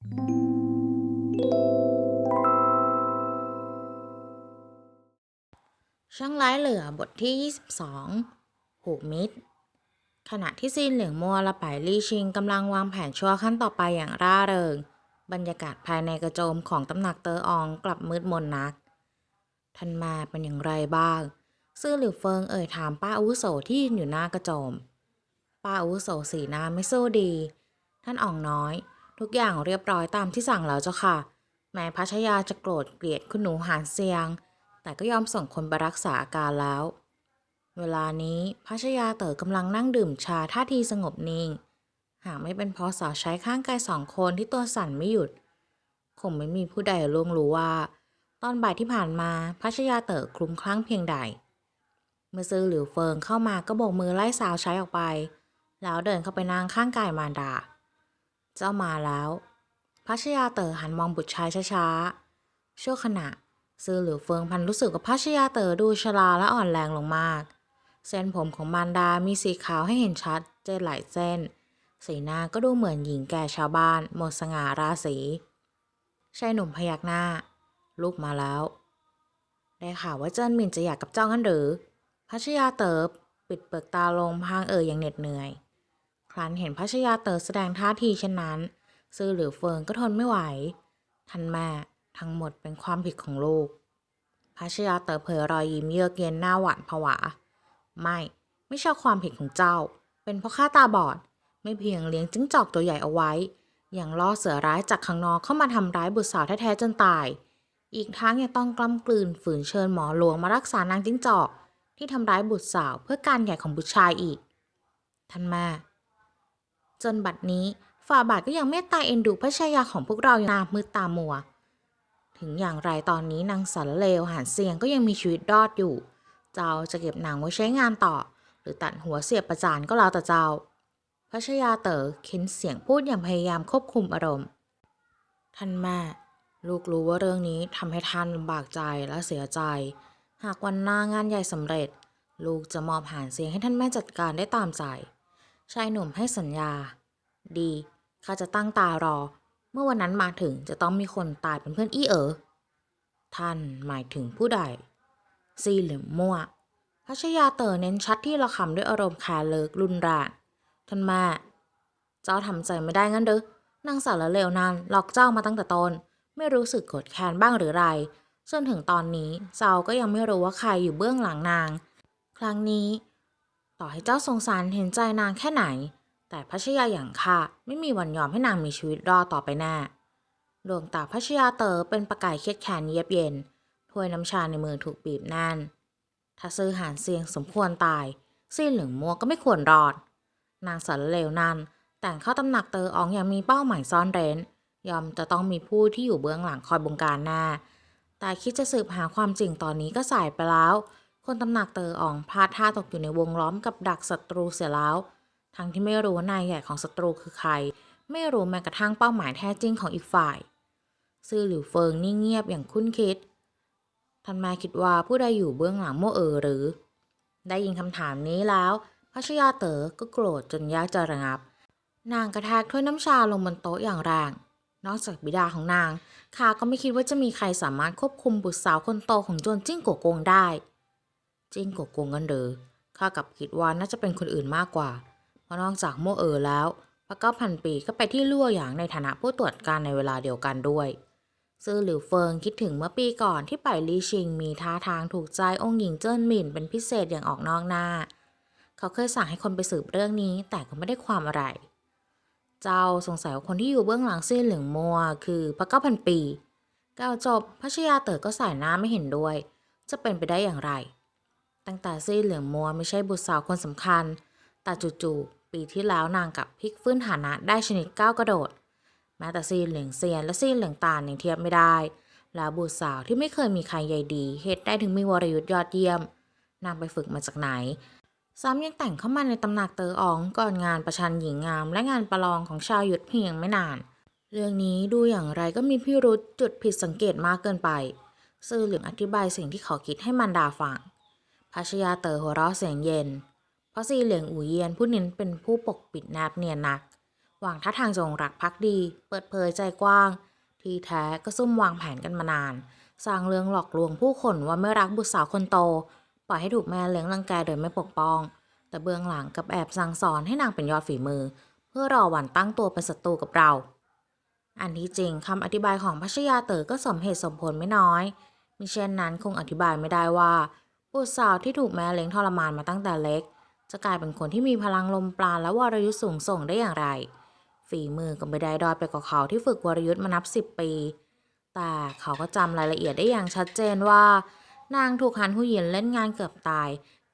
ช่างร้ายเหลือบทที่ 22ผูมิตรขณะที่ซีนเหลืองมัวและไปายลี่ชิงกำลังวางแผนชั่วขั้นต่อไปอย่างร่าเริง บรรยากาศภายในกระโจมของตำหนักเตออองกลับมืดมนนัก ท่านมาเป็นอย่างไรบ้าง ซื่อหลิวเฟิงเอ่ยถามป้าอาวุโสที่ยืนอยู่หน้ากระโจม ป้าอาวุโสสีหน้าไม่สู้ดี ท่านอ่องน้อย ทุกอย่างเรียบร้อยตามที่สั่งแล้วเจ้าค่ะ แม้พัชยาจะโกรธเกลียดคุณหนูหานเซียง แต่ก็ยอมส่งคนไปรักษาอาการแล้ว เวลานี้พัชยาเต๋อกำลังนั่งดื่มชาท่าทีสงบนิ่ง หากไม่เป็นเพราะสาวใช้ข้างกายสองคนที่ตัวสั่นไม่หยุด คงไม่มีผู้ใดล่วงรู้ว่า ตอนบ่ายที่ผ่านมาพัชยาเต๋อคลุ้มคลั่งเพียงใดเมื่อซื้อหลิวเฟิงเข้ามาก็โบกมือไล่สาวใช้ออกไป แล้วเดินเข้าไปนั่งข้างกายมารดา เจ้ามาแล้ว พัชยาเต๋อหันมองบุตรชายช้าๆ ชั่วขณะ ซื่อหลิวเฟิงพันรู้สึกว่าพัชยาเต๋อดูชราและอ่อนแรงลงมาก เส้นผมของมารดา มีสีขาวให้เห็นชัด เจนหลายเส้น สีหน้าก็ดูเหมือนหญิงแก่ชาวบ้าน หมดสง่าราศีชายหนุ่มพยักหน้า ลูกมาแล้ว ได้ข่าวว่าเจิ้นหมินจะอยากกับเจ้างั้นหรือ พัชยาเต๋อปิดเปลือกตาลงพางเอ่ยอย่างเหน็ดเหนื่อย ครั้นเห็นพัชยาเต๋อแสดงท่าทีเช่นนั้น ซื่อหลิวเฟิงก็ทนไม่ไหว ท่านแม่ทั้งหมดเป็นความผิดของลูกพัชยาเต๋อเผยรอยยิ้มเยือกเย็นหน้าหวานผวา ไม่ไม่ใช่ความผิดของเจ้า เป็นเพราะข้าตาบอด ไม่เพียงเลี้ยงจิ้งจอกตัวใหญ่เอาไว้ยังล่อเสือร้ายจากข้างนอกเข้ามาทำร้ายบุตรสาวแท้ๆจนตาย อีกทั้งยังต้องกล้ำกลืนฝืนเชิญหมอหลวงมารักษานางจิ้งจอก ที่ทำร้ายบุตรสาวเพื่อการใหญ่ของบุตรชายอีก ท่านแม่ จนบัดนี้ฝ่าบาทก็ยังเมตตาเอ็นดูพระชายาของพวกเราอย่างหนามืดตามัว ถึงอย่างไรตอนนี้นางสารเลวหานเสียงก็ยังมีชีวิตรอดอยู่ เจ้าจะเก็บนางไว้ใช้งานต่อ หรือตัดหัวเสียบประจานก็แล้วแต่เจ้า พระชายาเต๋อเค้นเสียงพูดอย่างพยายามควบคุมอารมณ์ ท่านแม่ ลูกรู้ว่าเรื่องนี้ทำให้ท่านลำบากใจและเสียใจ หากวันหน้างานใหญ่สำเร็จ ลูกจะมอบหานเสียงให้ท่านแม่จัดการได้ตามใจ ชายหนุ่มให้สัญญา ดีข้าจะตั้งตารอ เมื่อวันนั้นมาถึงจะต้องมีคนตายเป็นเพื่อนอี้เอ๋อท่านหมายถึงผู้ใด ซีหรือมั่วพัชยาเต๋อเน้นชัดที่ละคำด้วยอารมณ์แคร์เลิกรุนแรงท่านแม่ เจ้าทำใจไม่ได้งั้นเด้อนางสารเลวนั้นหลอกเจ้ามาตั้งแต่ต้นไม่รู้สึกโกรธแค้นบ้างหรือไรจนถึงตอนนี้เจ้าก็ยังไม่รู้ว่าใครอยู่เบื้องหลังนาง ครั้งนี้ ต่อให้เจ้าสงสารเห็นใจนางแค่ไหน แต่พัชยาอย่างข้าไม่มีวันยอมให้นางมีชีวิตรอดต่อไปแน่ดวงตาพัชยาเต๋อเป็นประกายเครียดแค้นเยียบเย็นถ้วยน้ำชาในมือถูกบีบแน่นถ้าซื้อหานเสียงสมควรตายซี่เหลืองมัวก็ไม่ควรรอด นางสารเลวนั้นแต่งเข้าตำหนักเตออองอย่างมีเป้าหมายซ่อนเร้น ยอมจะต้องมีผู้ที่อยู่เบื้องหลังคอยบงการหน้า แต่คิดจะสืบหาความจริงตอนนี้ก็สายไปแล้ว คนตำหนักเตออ่องพลาดท่าตกอยู่ในวงล้อมกับดักศัตรูเสียแล้ว ทั้งที่ไม่รู้ว่านายใหญ่ของศัตรูคือใคร ไม่รู้แม้กระทั่งเป้าหมายแท้จริงของอีกฝ่าย ซื่อหลิวเฟิงนิ่งเงียบอย่างคุ้นคิดท่านแม่คิดว่าผู้ใดอยู่เบื้องหลังโมเออหรือ ได้ยินคำถามนี้แล้วพัชยาเต๋อก็โกรธจนยากจะระงับ นางกระแทกถ้วยน้ำชาลงบนโต๊ะอย่างแรง นอกจากบิดาของนางข้าก็ไม่คิดว่าจะมีใครสามารถควบคุมบุตรสาวคนโตของโจรจิ้งโกวกงได้ จิ้งโกกงกันเดอข้ากับคิดว่าน่าจะเป็นคนอื่นมากกว่า เพราะนอกจากโมเออแล้ว พระเก้าพันปีก็ไปที่ลั่วหยางในฐานะผู้ตรวจการในเวลาเดียวกันด้วย ซื่อหลิวเฟิงคิดถึงเมื่อปีก่อนที่ไปลี่ชิงมีท่าทางถูกใจองค์หญิงเจิ้นหมิ่นเป็นพิเศษอย่างออกนอกหน้า เขาเคยสั่งให้คนไปสืบเรื่องนี้แต่ก็ไม่ได้ความอะไร เจ้าสงสัยว่าคนที่อยู่เบื้องหลังซี่เหลืองมัวคือพระเก้าพันปีกล่าวจบพัชยาเต๋อก็สายหน้าไม่เห็นด้วย จะเป็นไปได้อย่างไร ตั้งแต่ซี่เหลืองมัวไม่ใช่บุตรสาวคนสำคัญ แต่จู่ๆปีที่แล้วนางกับพลิกฟื้นฐานะได้ชนิดก้าวกระโดด แม้แต่ซีนเหลืองเซียนและซีนเหลืองตาลยังเทียบไม่ได้ แล้วบุตรสาวที่ไม่เคยมีใครใยดีเหตุได้ถึงมีวรยุทธ์ยอดเยี่ยม นางไปฝึกมาจากไหน ซ้ำยังแต่งเข้ามาในตำหนักเตออองก่อนงานประชันหญิงงาม และงานประลองของชาวยุทธเพียงไม่นาน เรื่องนี้ดูอย่างไรก็มีพิรุษจุดผิดสังเกตมากเกินไปซื่อเหลืองอธิบายสิ่งที่เขาคิดให้มันดาฟัง พัชยาเตอหัวเราะเสียงเย็น เพราะซีเหลืองอู่เยียนผู้นี้เป็นผู้ปกปิดแนบเนียนนักวางท่าทางจงรักภักดี เปิดเผยใจกว้าง ทีแท้ก็ซุ่มวางแผนกันมานาน สร้างเรื่องหลอกลวงผู้คนว่าไม่รักบุตรสาวคนโต ปล่อยให้ถูกแม่เลี้ยงรังแกโดยไม่ปกป้อง แต่เบื้องหลังกับแอบสั่งสอนให้นางเป็นยอดฝีมือ เพื่อรอวันตั้งตัวเป็นศัตรูกับเรา อันที่จริงคำอธิบายของพัชยาเต๋อก็สมเหตุสมผลไม่น้อยมิเช่นนั้นคงอธิบายไม่ได้ว่า บุตรสาวที่ถูกแม่เลี้ยงทรมานมาตั้งแต่เล็ก จะกลายเป็นคนที่มีพลังลมปราณและวรยุทธ์สูงส่งได้อย่างไร ฝีมือก็ไม่ได้ดอยไปกว่าเขาที่ฝึกวรยุทธ์มานับสิบปี แต่เขาก็จำรายละเอียดได้อย่างชัดเจนว่า นางถูกฮันผู้หญินเล่นงานเกือบตาย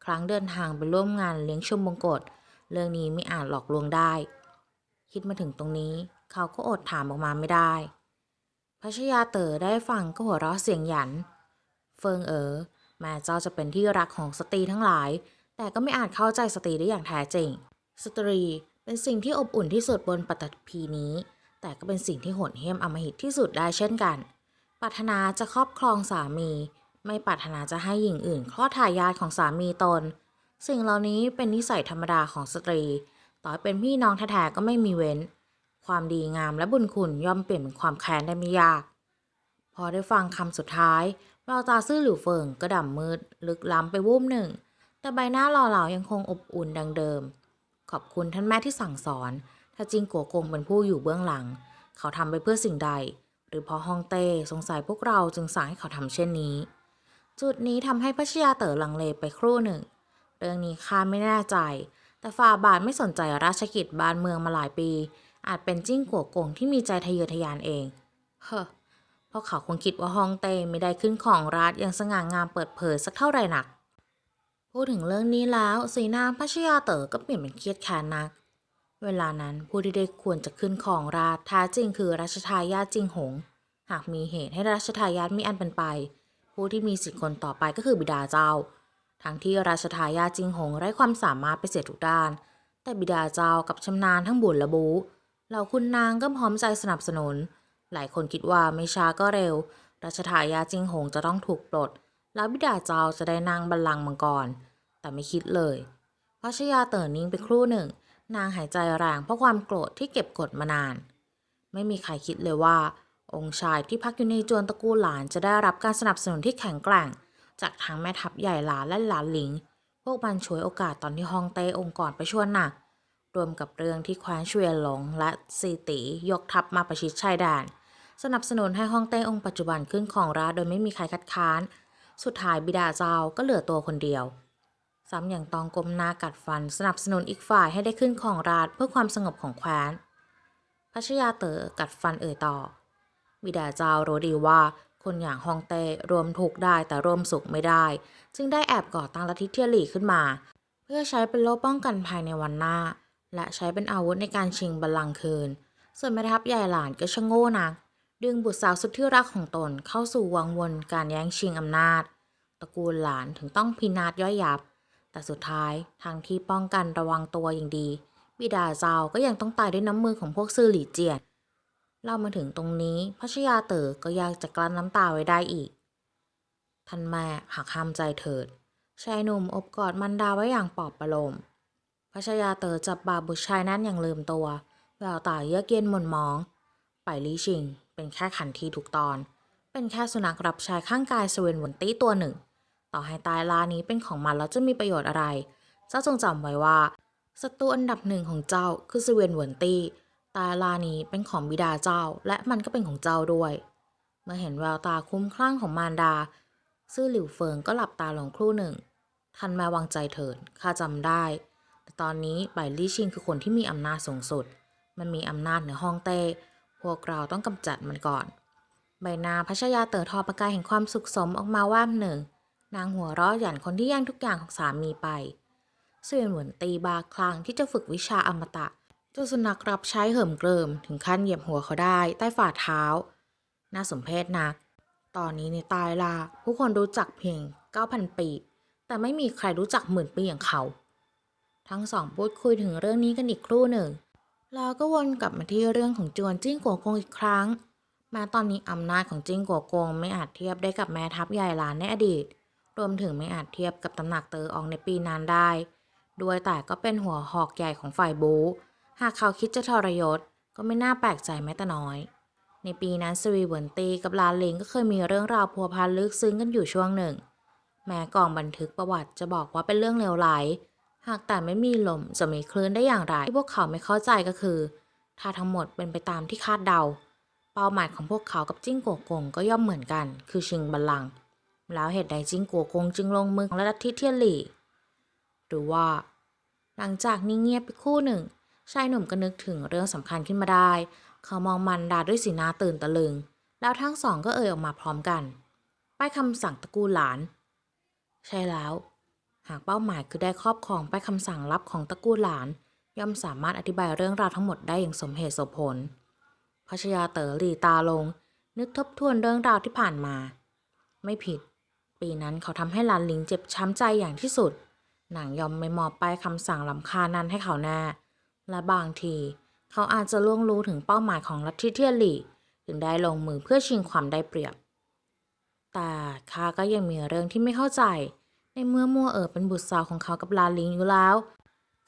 ครั้งเดินทางไปร่วมงานเลี้ยงชมบงกฎเรื่องนี้ไม่อาจหลอกลวงได้ คิดมาถึงตรงนี้ เขาก็อดถามออกมาไม่ได้พัชยาเต๋อได้ฟังก็หัวเราะเสียงหยัน เฟิงเอ๋อ แม้เจ้าจะเป็นที่รักของสตรีทั้งหลาย แต่ก็ไม่อาจเข้าใจสตรีได้อย่างแท้จริง สตรีเป็นสิ่งที่อบอุ่นที่สุดบนปฐพีนี้ แต่ก็เป็นสิ่งที่โหดเหี้ยมอำมหิตที่สุดได้เช่นกัน ปรารถนาจะครอบครองสามี ไม่ปรารถนาจะให้หญิงอื่นคลอดทายาทของสามีตน สิ่งเหล่านี้เป็นนิสัยธรรมดาของสตรี ต่อให้เป็นพี่น้องแท้ๆก็ไม่มีเว้น ความดีงามและบุญคุณย่อมเปลี่ยนเป็นความแค้นได้ไม่ยาก พอได้ฟังคำสุดท้าย แววตาซื่อหลิวเฟิงก็ดำมืดลึกล้ำไปวูบหนึ่ง แต่ใบหน้าหล่อเหลายังคงอบอุ่นดังเดิม ขอบคุณท่านแม่ที่สั่งสอน ถ้าจริงกัวกงเป็นผู้อยู่เบื้องหลัง เขาทำไปเพื่อสิ่งใด หรือเพราะฮองเต้สงสัยพวกเราจึงสั่งให้เขาทำเช่นนี้ จุดนี้ทำให้พัชยาเต๋อลังเลไปครู่หนึ่ง เรื่องนี้ข้าไม่แน่ใจ แต่ฝ่าบาทไม่สนใจราชกิจบ้านเมืองมาหลายปี อาจเป็นจิ้งกัวกงที่มีใจทะเยอทะยานเอง เฮ้อ ราะเขาคงคิดว่าฮองเต้ไม่ได้ขึ้นของราชอย่างสง่างามเปิดเผยสักเท่าไหร่นัก พูดถึงเรื่องนี้แล้วสีหน้าพัชยาเต๋อก็เปลี่ยนเป็นเครียดแค้นนัก เวลานั้นผู้ที่ได้ควรจะขึ้นของราชท้าจริงคือรัชทายาทจิงหง หากมีเหตุให้รัชทายาทมีอันเป็นไป ผู้ที่มีสิทธิ์คนต่อไปก็คือบิดาเจ้า ทั้งที่ราชทายาทจิงหงไร้ความสามารถไปเสียทุกด้าน แต่บิดาเจ้ากับชำนาญทั้งบุญและบูเหล่าคุณนางก็พร้อมใจสนับสนุน หลายคนคิดว่าไม่ช้าก็เร็ว รัชทายาจิงหงจะต้องถูกปลด แล้วบิดาเจ้าจะได้นั่งบัลลังก์มังกร แต่ไม่คิดเลยพระชยาเต๋อนิ่งไปครู่หนึ่ง นางหายใจแรงเพราะความโกรธที่เก็บกดมานาน ไม่มีใครคิดเลยว่า องค์ชายที่พักอยู่ในจวนตระกูลหลานจะได้รับการสนับสนุนที่แข็งแกร่ง จากทางแม่ทัพใหญ่หลานและหลานหลิง พวกมันช่วยโอกาสตอนที่ฮองเต้องค์กรไปชวยหนัก รวมกับเรื่องที่แคว้นเชวียหลงและซีตียกทัพมาประชิดชายแดน สนับสนุนให้ฮ่องเต้องค์ปัจจุบันขึ้นของราชโดยไม่มีใครคัดค้าน สุดท้ายบิดาเจ้าก็เหลือตัวคนเดียว ซ้ำอย่างตองกลมหน้ากัดฟัน สนับสนุนอีกฝ่ายให้ได้ขึ้นของราชเพื่อความสงบของแคว้นพัชยาเต๋อกัดฟันเอ่ยต่อ บิดาเจ้ารู้ดีว่าคนอย่างฮองเต้รวมถูกข์ได้แต่รวมสุขไม่ได้ จึงได้แอบก่อตั้งลัทธิเทียหลี่ขึ้นมา เพื่อใช้เป็นโล่ป้องกันภายในวันหน้า และใช้เป็นอาวุธในการชิงบัลลังก์คืน ส่วนแม่ทัพใหญ่หลานก็ชะโง่นัก ดึงบุตรสาวสุดที่รักของตนเข้าสู่วังวนการแย่งชิงอำนาจ ตระกูลหลานถึงต้องพินาศย่อยยับ แต่สุดท้ายทางที่ป้องกันระวังตัวอย่างดี บิดาเจ้าก็ยังต้องตายด้วยน้ำมือของพวกซื่อหลี่เจียนเล่ามาถึงตรงนี้พัชยาเต๋อก็อยากจะกลั้นน้ำตาไว้ได้อีก ท่านแม่หักห้ามใจเถิดชายหนุ่มอบกอดมันดาไว้อย่างปลอบประโลม พัชยาเต๋อจับบาบุตรชายนั้นอย่างลืมตัวแววตาเยือกเย็นหม่นหมอง ไปลี่ชิง เป็นแค่ขันทีถูกตอน เป็นแค่สุนัขรับใช้ข้างกายสเวนหวนตี้ตัวหนึ่ง ต่อให้ตายลานี้เป็นของมันแล้วจะมีประโยชน์อะไร เจ้าจงจำไว้ว่าศัตรูอันดับหนึ่งของเจ้าคือสเวนหวนตี้ ตายลานี้เป็นของบิดาเจ้า และมันก็เป็นของเจ้าด้วย เมื่อเห็นแววตาคุ้มคลั่งของมารดา ซื่อหลิวเฟิงก็หลับตาลงครู่หนึ่งท่านแม่วางใจเถิดข้าจำได้ ตอนนี้ไปลี่ชิงคือคนที่มีอำนาจสูงสุด มันมีอำนาจเหนือห้องเต้ พวกเราต้องกำจัดมันก่อน ใบหน้าพัชยาเต๋อทอประกายแห่งความสุขสมออกมาว่าหนึ่ง นางหัวเราะหยันคนที่แย่งทุกอย่างของสามีไปเสวียนเหมือนตีบาคลางที่จะฝึกวิชาอมตะจ้าสุนัขรับใช้เหิมเกริม ถึงขั้นเหยียบหัวเขาได้ ใต้ฝ่าเท้า น่าสมเพชนัก ตอนนี้ในตายลาผู้คนรู้จักเพียง 9,000 ปี แต่ไม่มีใครรู้จักหมื่นปีอย่างเขา ทั้งสองพูดคุยถึงเรื่องนี้กันอีกครู่หนึ่ง แล้วก็วนกลับมาที่เรื่องของจวนจิ้งกัวกงอีกครั้ง แม้ตอนนี้อำนาจของจิ้งกัวกงไม่อาจเทียบได้กับแม่ทัพใหญ่หลานในอดีต รวมถึงไม่อาจเทียบกับตำหนักเตออองในปีนั้นได้ ด้วยแต่ก็เป็นหัวหอกใหญ่ของฝ่ายบู หากเขาคิดจะทรยศก็ไม่น่าแปลกใจแม้แต่น้อย ในปีนั้นสวีเวินตีกับลาลิงก็เคยมีเรื่องราวพัวพันลึกซึ้งกันอยู่ช่วงหนึ่ง แม้กองบันทึกประวัติจะบอกว่าเป็นเรื่องเลวร้าย หากแต่ไม่มีลมจะมีคลื่นได้อย่างไร ที่พวกเขาไม่เข้าใจก็คือ ถ้าทั้งหมดเป็นไปตามที่คาดเดา เป้าหมายของพวกเขากับจิ้งโกวกงก็ย่อมเหมือนกัน คือชิงบัลลังก์แล้วเหตุใดจิ้งโกวกงจึงลงมือของลัทธิเทียนหลี่หรือว่า หลังจากนิ่งเงียบไปคู่หนึ่งชายหนุ่มก็นึกถึงเรื่องสำคัญขึ้นมาได้ เขามองมันดาด้วยสีหน้าตื่นตะลึง แล้วทั้งสองก็เอ่ยออกมาพร้อมกัน ป้ายคำสั่งตระกูลหลาน ใช่แล้ว หากเป้าหมายคือได้ครอบครองป้ายคำสั่งลับของตระกูลหลาน ย่อมสามารถอธิบายเรื่องราวทั้งหมดได้อย่างสมเหตุสมผลพัชยาเต๋อหลีตาลง นึกทบทวนเรื่องราวที่ผ่านมา ไม่ผิด ปีนั้นเขาทำให้หลานหลิงเจ็บช้ำใจอย่างที่สุด หนังยอมไม่มอบป้ายคำสั่งลำคานั้นให้เขาแน่และบางที เขาอาจจะล่วงรู้ถึงเป้าหมายของลัทธิเทียหลี่ถึงได้ลงมือเพื่อชิงความได้เปรียบ แต่ข้าก็ยังมีเรื่องที่ไม่เข้าใจ ในเมื่อมัวเอ๋อเป็นบุตรสาวของเขากับลาลิงอยู่แล้ว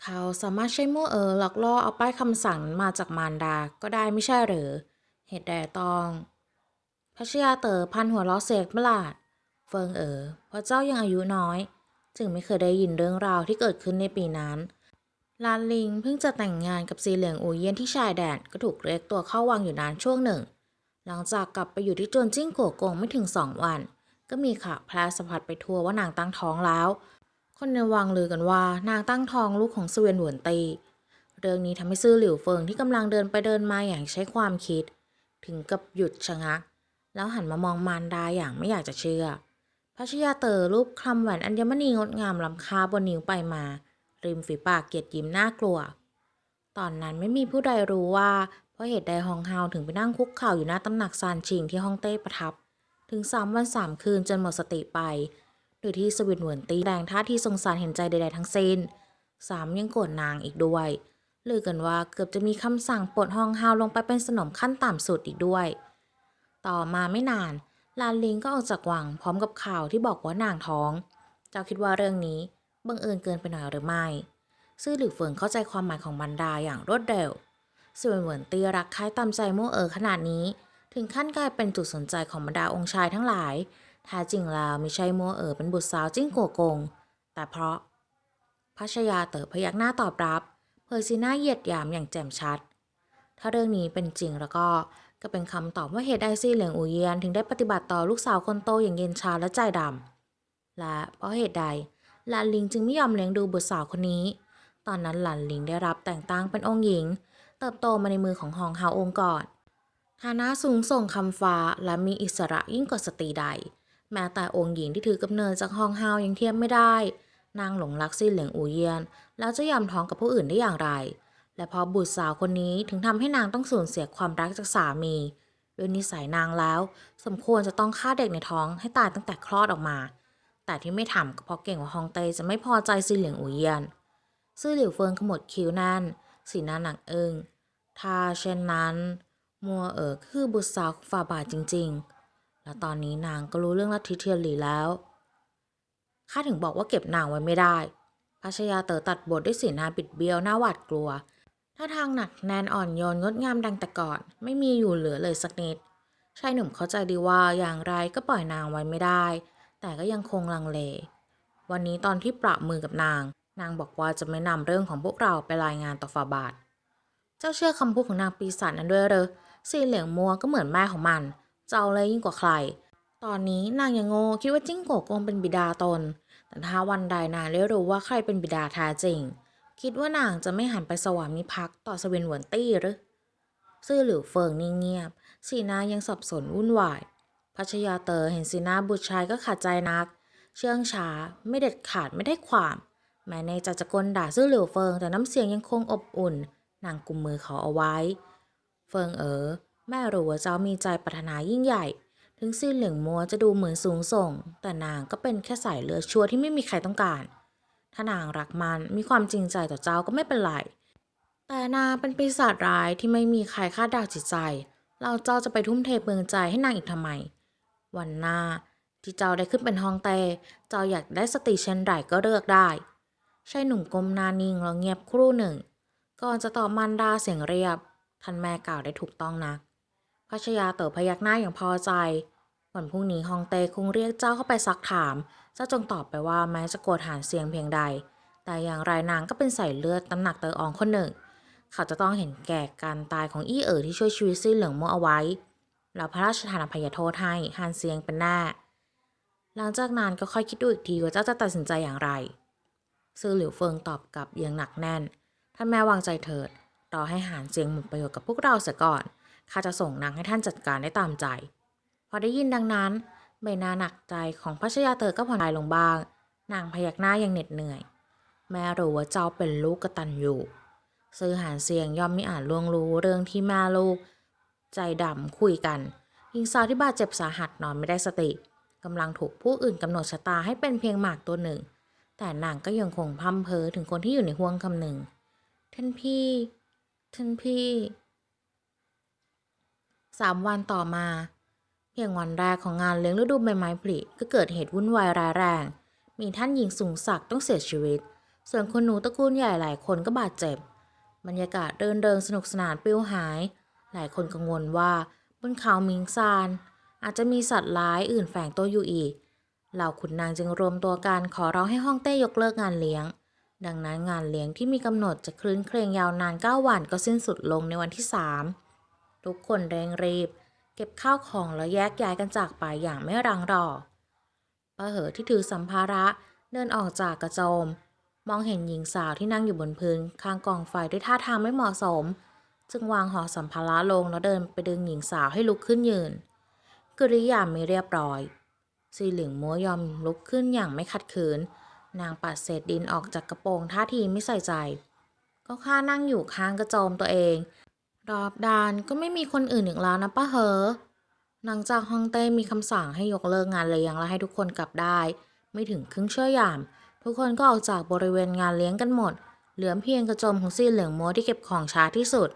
เขาสามารถใช้มัวเอ๋อหลอกล่อเอาป้ายคำสั่งมาจากมารดาก็ได้ไม่ใช่หรือ เหตุใดต้องพัชยาเต๋อพันหัวล้อเสกประหลาด เฟิงเอ๋อเพราะเจ้ายังอายุน้อย จึงไม่เคยได้ยินเรื่องราวที่เกิดขึ้นในปีนั้นลานลิงเพิ่งจะแต่งงานกับซีเหลียงอูเยียนที่ชายแดนก็ถูกเรียกตัวเข้าวังอยู่นานช่วงหนึ่ง หลังจากกลับไปอยู่ที่จวนจิ้งโกวกงไม่ถึงสองวัน ก็มีข่าวแพร่สะพัดไปทั่วว่านางตั้งท้องแล้ว คนในวังลือกันว่านางตั้งท้องลูกของสเวียนหวนตี เรื่องนี้ทำให้ซื่อหลิวเฟิงที่กำลังเดินไปเดินมาอย่างใช้ความคิด ถึงกับหยุดชะงัก แล้วหันมามองมารดาอย่างไม่อยากจะเชื่อพัชยาเตอรูปคลำแหวนอัญมณีงดงามล้ำค่าบนนิ้วไปมา ริมฝีปากเกียดยิ้มน่ากลัว ตอนนั้นไม่มีผู้ใดรู้ว่าเพราะเหตุใดฮองเฮาถึงไปนั่งคุกเข่าอยู่หน้าตำหนักซานชิงที่ฮ่องเต้ประทับ ถึงสามวันสามคืนจนหมดสติไป โดยที่สวินเหวินตีแดงท่าที่สงสารเห็นใจใดๆทั้งสิ้นสามยังโกรธนางอีกด้วยลือกันว่าเกือบจะมีคำสั่งปลดฮองฮาวลงไปเป็นสนมขั้นต่ำสุดอีกด้วย ต่อมาไม่นาน ลานลิงก็ออกจากวังพร้อมกับข่าวที่บอกว่านางท้อง เจ้าคิดว่าเรื่องนี้บังเอิญเกินไปหน่อยหรือไม่ ซื่อหลิวเฟิงเข้าใจความหมายของมันดาอย่างรวดเร็วส่วนเหวินตีรักคร้ายตามใจมู่เอ๋อขนาดนี้ ถึงขั้นกลายเป็นจุดสนใจของบรรดาองค์ชายทั้งหลายแท้จริงแล้วม่ใช่มัวเอ๋อเป็นบุตรสาวจิ้งโกวกง แต่เพราะพัชยาเต๋อพยักหน้าตอบรับเผยสีหน้าเหยียดหยามอย่างแจ่มชัด ถ้าเรื่องนี้เป็นจริงแล้วก็ก็เป็นคำตอบว่าเหตุใดซี่เหลียงอูเยียนถึงได้ปฏิบัติต่อลูกสาวคนโตอย่างเย็นชาและใจดำและเพราะเหตุใดหลานลิงจึงไม่ยอมเลี้ยงดูบุตรสาวคนนี้ ตอนนั้นหลานลิงได้รับแต่งตั้งเป็นองค์หญิง เติบโตมาในมือของฮองเฮาองค์ก่อน ฐานะสูงส่งคำฟ้าและมีอิสระยิ่งกว่าสตรีใด แม้แต่องค์หญิงที่ถือกำเนิดจากฮองเฮายังเทียบไม่ได้ นางหลงรักซี่เหลียงอูเยียน แล้วจะยอมท้องกับผู้อื่นได้อย่างไร และเพอบุตรสาวคนนี้ถึงทำให้นางต้องสูญเสียความรักจากสามีด้วยนิสัยนางแล้ว สมควรจะต้องฆ่าเด็กในท้องให้ตายตั้งแต่คลอดออกมา แต่ที่ไม่ทำก็เพราะเก่งว่าฮองเตจะไม่พอใจซี่เหลียงอูเยียนซื่อหลิวเฟิงขมวดคิ้วแน่นสีหน้าหนักอึ้งถ้าเช่นนั้น มัวเอ๋อคือบุตรสาวฝ่าบาทจริง ๆ และตอนนี้นางก็รู้เรื่องลัทธิเทียนหลีแล้วข้าถึงบอกว่าเก็บนางไว้ไม่ได้พัชยาเต๋อตัดบทด้วยสีหน้าบิดเบี้ยวหน้าหวาดกลัวถ้าทางหนักแน่นอ่อนโยนงดงามดังแต่ก่อน ไม่มีอยู่เหลือเลยสักนิดชายหนุ่มเข้าใจดีว่าอย่างไรก็ปล่อยนางไว้ไม่ได้ แต่ก็ยังคงลังเล วันนี้ตอนที่ปรับมือกับนาง นางบอกว่าจะไม่นำเรื่องของพวกเราไปรายงานต่อฝ่าบาท เจ้าเชื่อคำพูดของนางปีศาจนั้นด้วยเหรอ สีเหลียงมัวก็เหมือนแม่ของมัน เจ้าเลยยิ่งกว่าใคร ตอนนี้นางยังโง่คิดว่าจิ้งโกกงเป็นบิดาตน แต่ถ้าวันใดนางได้รู้ว่าใครเป็นบิดาแท้จริง คิดว่านางจะไม่หันไปสวามิภักดิ์ต่อสเวนหวนตี้หรือซื่อหลิวเฟิงนิ่งเงียบ สีหน้ายังสับสนวุ่นวายพัชยาเตอเห็นสีหน้าบุตรชายก็ขาดใจนัก เชื่องช้าไม่เด็ดขาดไม่ได้ความ แม้ในใจจะกลด่าซื่อหลิวเฟิงแต่น้ำเสียงยังคงอบอุ่น นางกุมมือเขาเอาไว้ เฟิงเอ๋อแม่รู้ว่าเจ้ามีใจปรารถนายิ่งใหญ่ ถึงซีเหลืองมัวจะดูเหมือนสูงส่ง แต่นางก็เป็นแค่สายเลือดชั่วที่ไม่มีใครต้องการ ถ้านางรักมันมีความจริงใจต่อเจ้าก็ไม่เป็นไร แต่นางเป็นปีศาจร้ายที่ไม่มีใครคาดเดาจิตใจ เราเจ้าจะไปทุ่มเทเปลืองใจให้นางอีกทำไม วันหน้าที่เจ้าได้ขึ้นเป็นฮองเต้เจ้าอยากได้สติเช่นไรก็เลือกได้ชายหนุ่มก้มหน้านิ่งแล้วเงียบครู่หนึ่ง ก่อนจะตอบมันดาเสียงเรียบ ท่านแม่กล่าวได้ถูกต้องนักพัชยาเต๋อพยักหน้าอย่างพอใจ วันพรุ่งนี้ฮองเต้คงเรียกเจ้าเข้าไปซักถาม เจ้าจงตอบไปว่าแม้จะโกรธหานเสียงเพียงใด แต่อย่างไรนางก็เป็นสายเลือดตำหนักเตออองคนหนึ่ง เขาจะต้องเห็นแก่การตายของอี้เอ๋อที่ช่วยชีวิตซี่เหลืองโมเอาไว้ แล้วพระราชทานอภัยโทษให้ฮานเซียงเป็นแน่หลังจากนั้นก็ค่อยคิดดูอีกทีว่าเจ้าจะตัดสินใจอย่างไรซื่อหลิวเฟิงตอบกลับอย่างหนักแน่น ท่านแม่วางใจเถิด รอให้หานเซียงหมดประโยชน์กับพวกเราเสียก่อน ข้าจะส่งนางให้ท่านจัดการได้ตามใจ พอได้ยินดังนั้น ใบหน้าหนักใจของพระชยาเตอก็ผ่อนคลายลงบ้าง นางพยักหน้ายังเหน็ดเหนื่อย แม่รู้ว่าเจ้าเป็นลูกกตัญญูซื้อหานเสียงย่อมไม่อาจล่วงรู้เรื่องที่แม่ลูก ใจดำคุยกันหญิงสาวที่บาดเจ็บสาหัสนอนไม่ได้สติกำลังถูกผู้อื่นกำหนดชะตาให้เป็นเพียงหมากตัวหนึ่ง แต่นางก็ยังคงพร่ำเพ้อถึงคนที่อยู่ในห่วงคำหนึ่งท่านพี่ ท่านพี่สามวันต่อมา เพียงวันแรกของงานเลี้ยงฤดูใบไม้ผลิก็เกิดเหตุวุ่นวายร้ายแรง มีท่านหญิงสูงศักดิ์ต้องเสียชีวิต ส่วนคนหนูตระกูลใหญ่หลายคนก็บาดเจ็บ บรรยากาศเดินเดินสนุกสนานปลิวหาย หลายคนกังวลว่าบนเขามิงซาน อาจจะมีสัตว์ร้ายอื่นแฝงตัวอยู่อีก เหล่าขุนนางจึงรวมตัวกันขอร้องให้ฮ่องเต้ยกเลิกงานเลี้ยง ดังนั้นงานเลี้ยงที่มีกำหนดจะคลื้นเครงยาวนาน 9 วันก็สิ้นสุดลงในวันที่ 3 ทุกคนเร่งรีบ เก็บข้าวของแล้วแยกย้ายกันจากไปอย่างไม่รังรอป้าเหอที่ถือสัมภาระเดินออกจากกระโจม มองเห็นหญิงสาวที่นั่งอยู่บนพื้นข้างกองไฟด้วยท่าทางไม่เหมาะสม จึงวางห่อสัมภาระลงแล้วเดินไปดึงหญิงสาวให้ลุกขึ้นยืนกริยาไม่เรียบร้อยซีหลิงมัวยอมลุกขึ้นอย่างไม่ขัดขืน นางปัดเศษดินออกจากกระโปรงท่าทีไม่ใส่ใจ ก็ข้านั่งอยู่ข้างกระโจมตัวเอง รอบดานก็ไม่มีคนอื่นอีกแล้วนะป้าเหอหลังจากฮองเต้มีคำสั่งให้ยกเลิกงานเลี้ยงและให้ทุกคนกลับได้ ไม่ถึงครึ่งชั่วยาม ทุกคนก็ออกจากบริเวณงานเลี้ยงกันหมด เหลือเพียงกระโจมของซีเหลืองโมที่เก็บของช้าที่สุด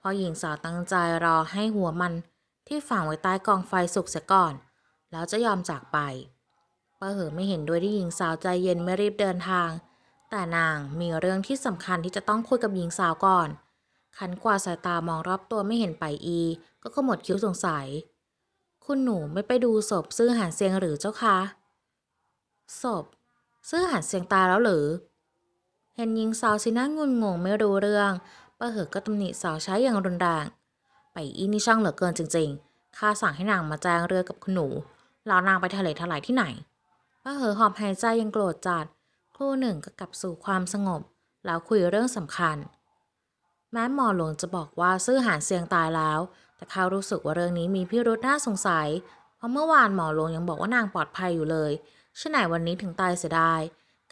พราะหญิงสาวตั้งใจรอให้หัวมันที่ฝังไว้ใต้กองไฟสุกเสียก่อน แล้วจะยอมจากไป ป้าเหอไม่เห็นด้วยที่หญิงสาวใจเย็นไม่รีบเดินทาง แต่นางมีเรื่องที่สำคัญที่จะต้องคุยกับหญิงสาวก่อน ขันกว่าสายตามองรอบตัวไม่เห็นไปอี ก็ขมวดคิ้วสงสัย คุณหนูไม่ไปดูศพซื่อหานเซียงหรือเจ้าคะศพซื่อหานเซียงตายแล้วหรือ เห็นหญิงสาวสีหน้างุนงงไม่รู้เรื่องป้าเหอก็ตำหนิสาวใช้อย่างรุนแรงไปอีนี่ช่างเหลือเกินจริง ๆข้าสั่งให้นางมาแจ้งเรื่องกับคุณหนูแล้วนางไปทะเลทลายที่ไหน ป้าเหอหอบหายใจยังโกรธจัดครู่หนึ่งก็กลับสู่ความสงบ แล้วคุยเรื่องสำคัญ แม้หมอหลวงจะบอกว่าซื่อหานเสียงตายแล้ว แต่เขารู้สึกว่าเรื่องนี้มีพิรุธน่าสงสัย เพราะเมื่อวานหมอหลวงยังบอกว่านางปลอดภัยอยู่เลยฉะไหนวันนี้ถึงตายเสียดาย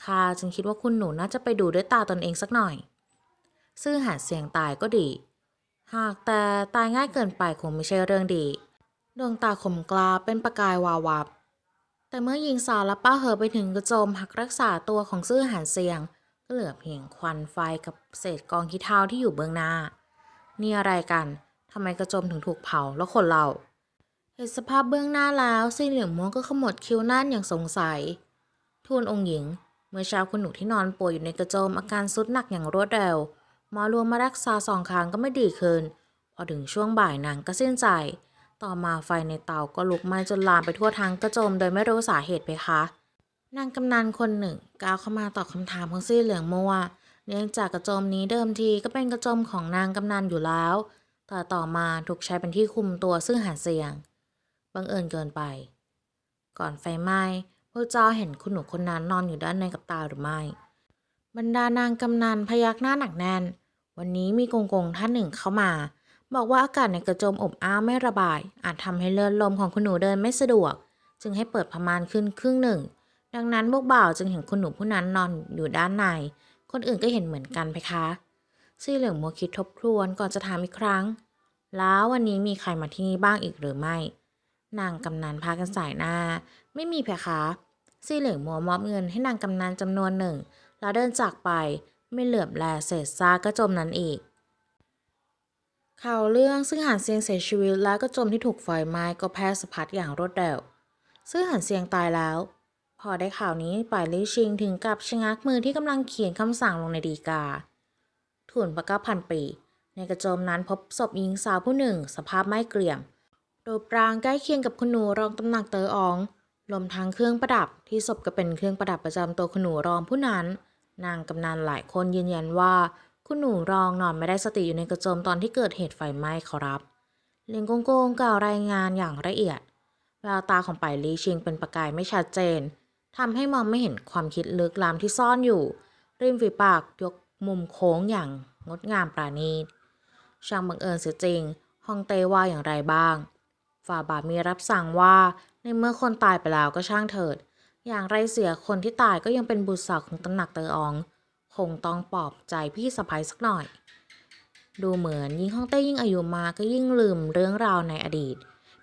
ข้าจึงคิดว่าคุณหนูน่าจะไปดูด้วยตาตนเองสักหน่อย ซื่อหานเสียงตายก็ดี หากแต่ตายง่ายเกินไปคงไม่ใช่เรื่องดี ดวงตาคมกลาเป็นประกายวาววับ แต่เมื่อยิงสาวและป้าเหอไปถึงกระโจมหักรักษาตัวของซื่อหานเสียง ก็เหลือเพียงควันไฟกับเศษกองขี้เท้าที่อยู่เบื้องหน้า นี่อะไรกันทำไมกระโจมถึงถูกเผาแล้วคนเราเห็นสภาพเบื้องหน้าแล้วซีเหลียงม่วงก็ขมวดคิ้วนั่นอย่างสงสัย ทูลองค์หญิง เมื่อเช้าคุณหนูที่นอนป่วยอยู่ในกระโจมอาการสุดหนักอย่างรวดเร็วหมอรวมมารักษาสองครั้งก็ไม่ดีขึ้น พอถึงช่วงบ่ายนางก็สิ้นใจ ต่อมาไฟในเตาก็ลุกไหม้จนลามไปทั่วทั้งกระโจมโดยไม่รู้สาเหตุไปคะนางกำนันคนหนึ่งก้าวเข้ามาตอบคำถามของซี่เหลืองมัวเนื่องจากกระโจมนี้เดิมทีก็เป็นกระโจมของนางกำนันอยู่แล้ว แต่ต่อมาถูกใช้เป็นที่คุมตัวซึ่งหาเสียง บังเอิญเกินไป ก่อนไฟไหม้พวกเจ้าเห็นคุณหนูคนนั้นนอนอยู่ด้านในกับตาหรือไม่ บรรดานางกำนันพยักหน้าหนักแน่น วันนี้มีกงกงท่านหนึ่งเข้ามา บอกว่าอากาศในกระโจมอบอ้าวไม่ระบาย อาจทำให้เลือดลมของคุณหนูเดินไม่สะดวก จึงให้เปิดพมานขึ้นครึ่งหนึ่ง ดังนั้นพวกบ่าวจึงเห็นคุณหนูผู้นั้นนอนอยู่ด้านใน คนอื่นก็เห็นเหมือนกันไปคะซี่เหลืองมัวคิดทบทวนก่อนจะถามอีกครั้ง แล้ววันนี้มีใครมาที่นี่บ้างอีกหรือไม่ นางกำนันพากันสายหน้า ไม่มีเพคะซี่เหลืองมัวมอบเงินให้นางกำนันจำนวนหนึ่ง แล้วเดินจากไปไม่เหลือบแลเศษซากกระจมนั้นอีก ข่าวเรื่องซึ่งหานเซียงเสียชีวิตและกระจมที่ถูกไฟไหม้ก็แพร่สะพัดอย่างรวดเร็ว ซึ่งหันเซียงตายแล้ว พอได้ข่าวนี้ป่ายลี่ชิงถึงกับชะงักมือที่กำลังเขียนคำสั่งลงในดีกาทูทูนพระเก้าพันปี ในกระโจมนั้นพบศพหญิงสาวผู้หนึ่ง สภาพไม่เกรียมรูปร่างใกล้เคียงกับคุณหนูรองตำหนักเตออองรวมทั้งเครื่องประดับที่ศพก็เป็นเครื่องประดับประจำตัวคุณหนูรองผู้นั้น นางกำนันหลายคนยืนยันว่า คุณหนูรองนอนไม่ได้สติอยู่ในกระโจมตอนที่เกิดเหตุไฟไหม้ขอรับเลียงกงโกงกล่าวรายงานอย่างละเอียดแววตาของไปลีชิงเป็นประกายไม่ชัดเจนทำให้มองไม่เห็นความคิดลึกล้ำที่ซ่อนอยู่ ริมฝีปากยกมุมโค้งอย่างงดงามปราณีตช่างบังเอิญเสียจริงฮองเต้ว่าอย่างไรบ้าง ฝ่าบาทมีรับสั่งว่าในเมื่อคนตายไปแล้วก็ช่างเถิด อย่างไรเสียคนที่ตายก็ยังเป็นบุตรสาวของตำหนักเตอออง คงต้องปลอบใจพี่สะพ้ยสักหน่อย ดูเหมือนยิ่งฮ่องเต้ยิ่งอายุมากก็ยิ่งลืมเรื่องราวในอดีต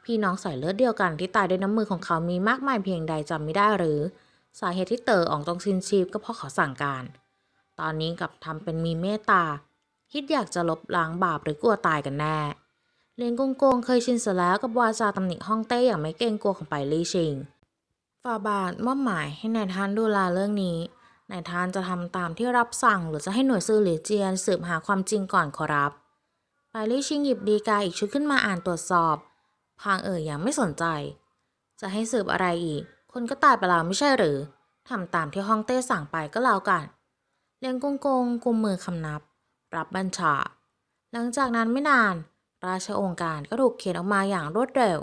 พี่น้องสายเลือดเดียวกันที่ตายด้วยน้ำมือของเขามีมากมายเพียงใดจำไม่ได้หรือ สาเหตุที่เตออองต้องสิ้นชีพก็เพราะเขาสั่งการ ตอนนี้กับทำเป็นมีเมตตา คิดอยากจะลบล้างบาปหรือกลัวตายกันแน่เลียงกงโกงเคยชินเสียแล้วกับวาจาตำหนิฮ่องเต้อย่างไม่เกรงกลัวของไปลี่ชิงฝ่าบาทมอบหมายให้นายท่านดูแลเรื่องนี้ นายท่านจะทำตามที่รับสั่งหรือจะให้หน่วยซื่อหรือเจียนสืบหาความจริงก่อนขอรับไปลี่ชิงหยิบดีกาอีกชุดขึ้นมาอ่านตรวจสอบ พางเอ่ยอย่างไม่สนใจ จะให้สืบอะไรอีก คนก็ตายไปแล้วไม่ใช่หรือทำตามที่ฮ่องเต้สั่งไปก็แล้วกันเลียงกงโกงกุมมือคำนับ รับบัญชา หลังจากนั้นไม่นาน ราชองค์การก็ถูกเขียนออกมาอย่างรวดเร็ว